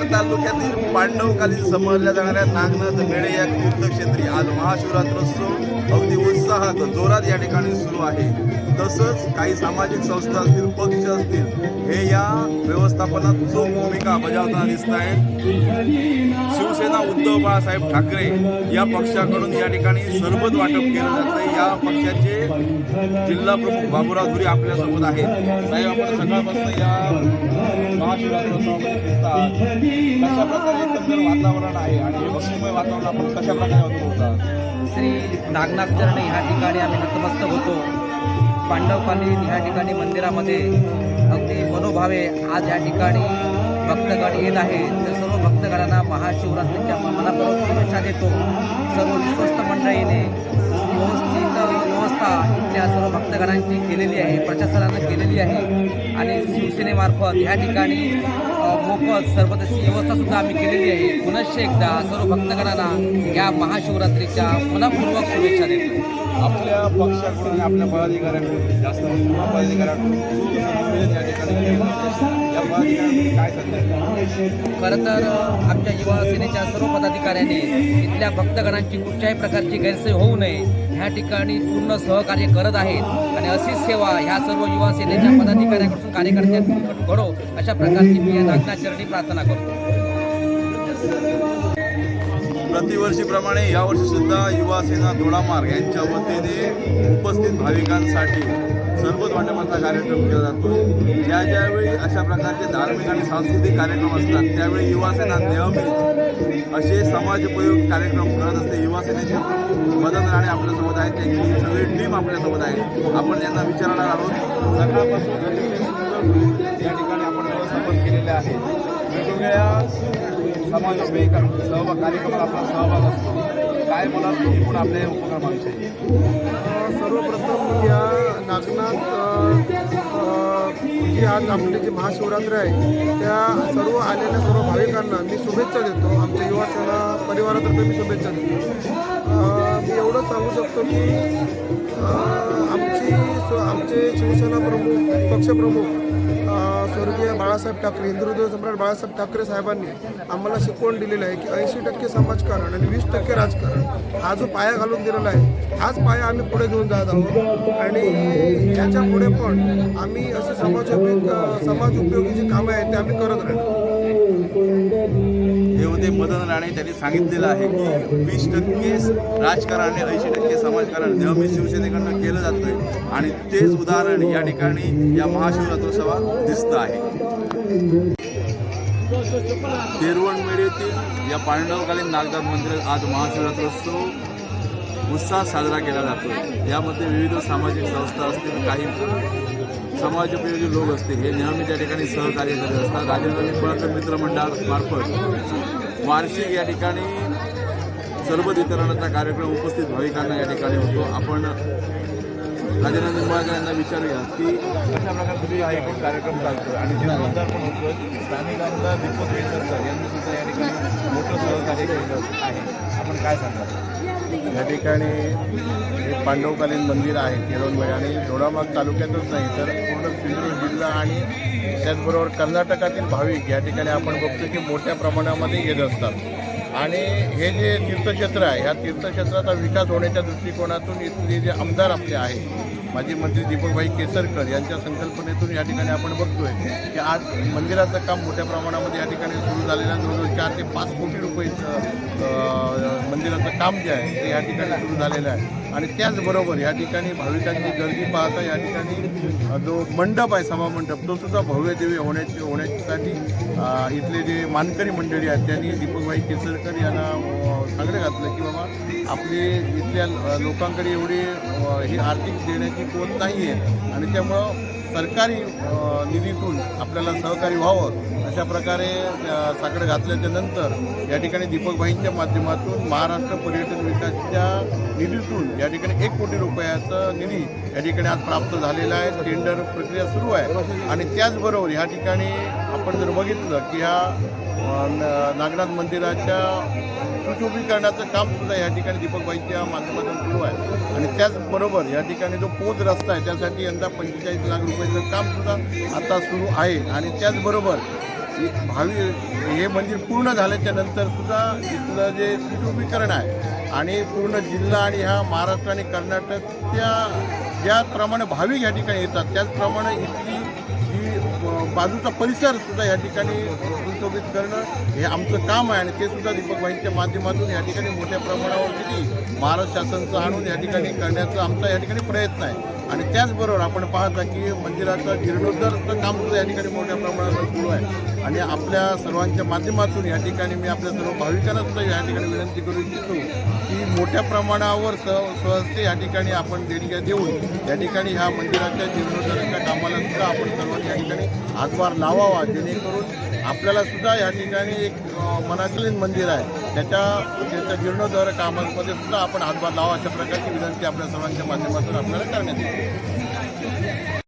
दोडामार्ग तालुक्यातील पांडवकालीन समजल्या जाणाऱ्या नागनाथ मेळे या तीर्थक्षेत्री आज महाशिवरात्रोत्सव. अगदी उत्साहात जोरात या ठिकाणी सुरू आहे. तसंच काही सामाजिक संस्था असतील पक्ष असतील हे या व्यवस्थापनात जो भूमिका बजावताना दिसत आहेत. शिवसेना उद्धव बाळासाहेब ठाकरे या पक्षाकडून या ठिकाणी सरबत वाटप केलं जातं या पक्षाचे जिल्हा प्रमुख बाबुराव धुरी आपल्यासोबत आहेत. साहेब आपण सकाळपासून या कशा प्रकारे एकंदर वातावरण आहे आणि भक्तिमय वातावरण आपण कशा प्रकारे अनुभवता? श्री नागनाथ चरणे ह्या ठिकाणी आम्ही नतमस्तक होतो. पांडवकालीन ह्या ठिकाणी मंदिरामध्ये अगदी मनोभावे आज या ठिकाणी भक्तगण येत आहेत. तर सर्व भक्तगणांना महाशिवरात्रीच्या मनापूर्वक शुभेच्छा देतो. सर्व विश्वस्त मंडळीने व्यवस्थित व्यवस्था इथल्या सर्व भक्तगणांची केलेली आहे प्रशासनानं केलेली आहे. आणि शिवसेनेमार्फत ह्या ठिकाणी मोफत सर्व तशी व्यवस्थासुद्धा आम्ही केलेली आहे. पुनश्च एकदा सर्व भक्तगणांना या महाशिवरात्रीच्या मनपूर्वक शुभेच्छा देतो. पक्षाकडून आपल्या पदाधिकाऱ्यांकडून जास्त पदाधिकाऱ्यांकडून या ठिकाणी या काय खरं तर आमच्या युवा सेनेच्या सर्व पदाधिकाऱ्यांनी इथल्या भक्तगणांची कुठच्याही प्रकारची गैरसोय होऊ नये. ह्या ठिकाणी पूर्ण सहकार्य करत आहेत आणि अशीच सेवा ह्या सर्व युवा सेनेच्या पदाधिकाऱ्यांकडून कार्यकर्त्यांकडून घडो अशा प्रकारची मी या नागनाचरणी प्रार्थना करतो. प्रतिवर्षीप्रमाणे यावर्षी सुद्धा युवा सेना दोडामार्ग यांच्या वतीने उपस्थित भाविकांसाठी सरबत वाटपाचा कार्यक्रम केला जातो. ज्या ज्यावेळी अशा प्रकारचे धार्मिक आणि सांस्कृतिक कार्यक्रम असतात त्यावेळी युवा सेना नेहमीच असे समाजोपयोगी कार्यक्रम करत असते. युवा सेनेचे मदन राणे आपल्यासोबत आहेत. त्यांची सगळी टीम आपल्यासोबत आहे. आपण यांना विचारणार आहोत. सकाळपासून या ठिकाणी आपण व्यवस्थापन केलेले आहे. वेगवेगळ्या समाजोपयोगी का- सहभाग कार्यक्रमात आपला सहभाग असतो काय मला एकूण आपल्या या उपक्रमाविषयी सर्वप्रथम या नागनाथ अ, जी आज आपली जी महाशिवरात्र आहे त्या सर्व आलेल्या सर्व भाविकांना मी शुभेच्छा देतो आमच्या युवा सेना परिवारातर्फे मी शुभेच्छा देतो मी एवढं सांगू शकतो की आमची आमचे शिवसेना प्रमुख पक्षप्रमुख स्वर्गीय बाळासाहेब ठाकरे हिंदुत्व सम्राट बाळासाहेब ठाकरे साहेबांनी आम्हाला शिकवण दिलेलं आहे की ऐंशी टक्के समाजकारण आणि वीस टक्के राजकारण हा जो पाया घालून दिलेला आहे हाच पाया आम्ही पुढे घेऊन जात आहोत. आणि याच्यापुढे पण आम्ही असे उपयोग समाज उपयोगी जी कामं आहेत ते आम्ही करत राहतो होते मदन राणे त्यांनी सांगितलेलं आहे. की वीस टक्के राजकारण आणि ऐंशी टक्के समाजकारण नेहमी शिवसेनेकडनं केलं जातंय. आणि तेच उदाहरण या ठिकाणी या महाशिवरात्रोत्सवात दिसतं आहे. तेरवणमेढेतील या पांडवकालीन नागदार मंदिरात आज महाशिवरात्रोत्सव उत्साह साजरा केला जातो यामध्ये विविध सामाजिक संस्था असतील काही समाजोपयोगी लोक असतील हे नेहमी त्या ठिकाणी सहकार्य करत असतात. राजेंद्र निंबाळकर मित्रमंडळामार्फत वार्षिक या ठिकाणी सरबत वितरणाचा कार्यक्रम उपस्थित भाविकांना या ठिकाणी होतो. आपण राजेंद्र निंबाळकर यांना विचारूया की कशा प्रकारे तुम्ही हा एकूण कार्यक्रम चालतो आणि जे आमदार पण होतो स्थानिक आमदार दीपक केसरकर यांनी सुद्धा या ठिकाणी मोठं सहकार्य केलं आहे. आपण काय सांगाल? या ठिकाणी हे पांडवकालीन मंदिर आहे केरळमध्ये आणि दोडामाग तालुक्यातच नाही तर पूर्ण सिंधुदुर्ग जिल्हा आणि त्याचबरोबर कर्नाटकातील भाविक या ठिकाणी आपण बघतो की मोठ्या प्रमाणामध्ये येत असतात. आणि हे जे तीर्थक्षेत्र आहे ह्या तीर्थक्षेत्राचा विकास होण्याच्या दृष्टिकोनातून इथले जे आमदार आपले आहेत माजी मंत्री दीपकभाई केसरकर यांच्या संकल्पनेतून या ठिकाणी आपण बघतोय की आज मंदिराचं काम मोठ्या प्रमाणामध्ये या ठिकाणी सुरू झालेलं आहे. जवळजवळ चार ते पाच कोटी रुपयेचं मंदिराचं काम जे आहे ते या ठिकाणी सुरू झालेलं आहे. आणि त्याचबरोबर या ठिकाणी भाविकांची गर्दी पाहता या ठिकाणी जो मंडप आहे सभामंडप तो सुद्धा भव्य होण्याची होण्यासाठी इथले जे मानकरी मंडळी आहेत त्यांनी दीपकभाई केसरकर यांना सांगणं घातलं की बाबा आपले इथल्या लोकांकडे एवढी ही आर्थिक देण्याची होत नाही आहे आणि त्यामुळं सरकारी निधीतून आपल्याला सहकार्य व्हावं अशा प्रकारे अं, साकडं घातल्याच्या नंतर या ठिकाणी दीपकभाईंच्या माध्यमातून महाराष्ट्र पर्यटन विकासच्या निधीतून या ठिकाणी एक कोटी रुपयाचा निधी या ठिकाणी आज प्राप्त झालेला आहे. टेंडर प्रक्रिया सुरू आहे. आणि त्याचबरोबर या ठिकाणी आपण जर बघितलं की ह्या नागनाथ मंदिराच्या सुशोभीकरणाचं काम सुद्धा या ठिकाणी दीपकबाईंच्या माध्यमातून सुरू आहे. आणि त्याचबरोबर या ठिकाणी जो पोत रस्ता आहे त्यासाठी यंदा पंचेचाळीस लाख रुपयाचं काम सुद्धा आता सुरू आहे. आणि त्याचबरोबर भावी हे मंदिर पूर्ण झाल्याच्यानंतर सुद्धा इथलं जे सुशोभीकरण आहे आणि पूर्ण जिल्हा आणि ह्या महाराष्ट्र आणि कर्नाटकच्या ज्याप्रमाणे भाविक या ठिकाणी येतात त्याचप्रमाणे इथली बाजूचा परिसर सुद्धा या ठिकाणी सुशोभित करणं हे आमचं काम आहे आणि ते सुद्धा दीपकभाईंच्या माध्यमातून या ठिकाणी मोठ्या प्रमाणावर किती महाराष्ट्र शासनचं आणून या ठिकाणी करण्याचा आमचा या ठिकाणी प्रयत्न आहे आणि त्याचबरोबर आपण पाहता की मंदिराचं जीर्णोद्धारचं काम सुद्धा या ठिकाणी मोठ्या प्रमाणावर सुरू आहे आणि आपल्या सर्वांच्या माध्यमातून या ठिकाणी मी आपल्या सर्व भाविकांना सुद्धा या ठिकाणी विनंती करू इच्छितो की मोठ्या प्रमाणावर स सहजते या ठिकाणी आपण देणग्या देऊन या ठिकाणी ह्या मंदिराच्या जीर्णोद्धाराच्या कामाला सुद्धा आपण सर्वांनी या ठिकाणी आज हातभार लावावा जेणेकरून आपल्याला सुद्धा या ठिकाणी एक मनातलीन मंदिर आहे. त्याच्या त्याच्या जीर्णोद्धार कामांमध्ये सुद्धा आपण हातभार लावा अशा प्रकारची विनंती आपल्या सर्वांच्या माध्यमातून आपल्याला करण्यात येते.